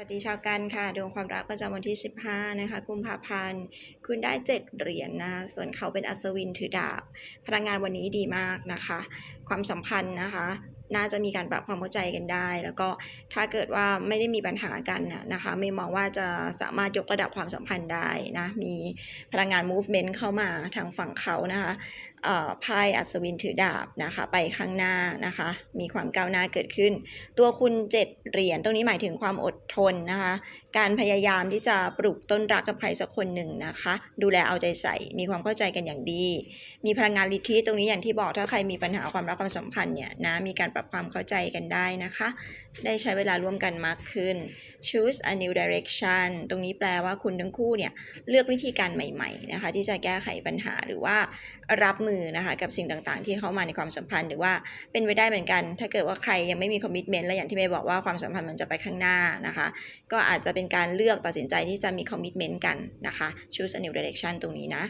สวัสดีชาวกันค่ะดวงความรักประจำวันที่ 15 นะคะกุมภาพันธ์คุณได้ 7 เหรียญนนะคะส่วนเขาเป็นอัศวินถือดาบ พลังงานวันนี้ดีมากนะคะ ความสัมพันธ์นะคะ น่าจะมีการปรับความเข้าใจกันได้ แล้วก็ถ้าเกิดว่าไม่ได้มีปัญหากันนะคะไม่มองว่าจะสามารถยกระดับความสัมพันธ์ได้นะมีพลังงาน movement เข้ามาทางฝั่งเขานะคะเอ่อไพ่อัศวินถือดาบนะคะไปข้างหน้านะคะมีความก้าวหน้าเกิดขึ้น ตัวคุณเจ็ดเหรียญตรงนี้หมายถึงความอดทนนะคะการพยายามที่จะปลูกต้นรักกับใครสักคนหนึ่งนะคะดูแลเอาใจใส่มีความเข้าใจกันอย่างดี มีพลังงานลิทธิตรงนี้อย่างที่บอกถ้าใครมีปัญหาความรักความสัมพันธ์เนี่ยนะมีการรับความเข้าใจกันได้นะคะ ได้ใช้เวลาร่วมกันมากขึ้น choose a new direction ตรงนี้แปลว่าคุณทั้งคู่เนี่ยเลือกวิธีการใหม่ๆนะคะที่จะแก้ไขปัญหาหรือว่ารับมือนะคะกับสิ่งต่างๆ ที่เข้ามาในความสัมพันธ์หรือว่าเป็นไปได้เหมือนกัน ถ้าเกิดว่าใครยังไม่มีคอมมิชเมนต์และอย่างที่เมย์บอกว่าความสัมพันธ์มันจะไปข้างหน้านะคะ ก็อาจจะเป็นการเลือกตัดสินใจที่จะมีคอมมิชเมนต์กันนะคะ choose a new direction ตรงนี้นะ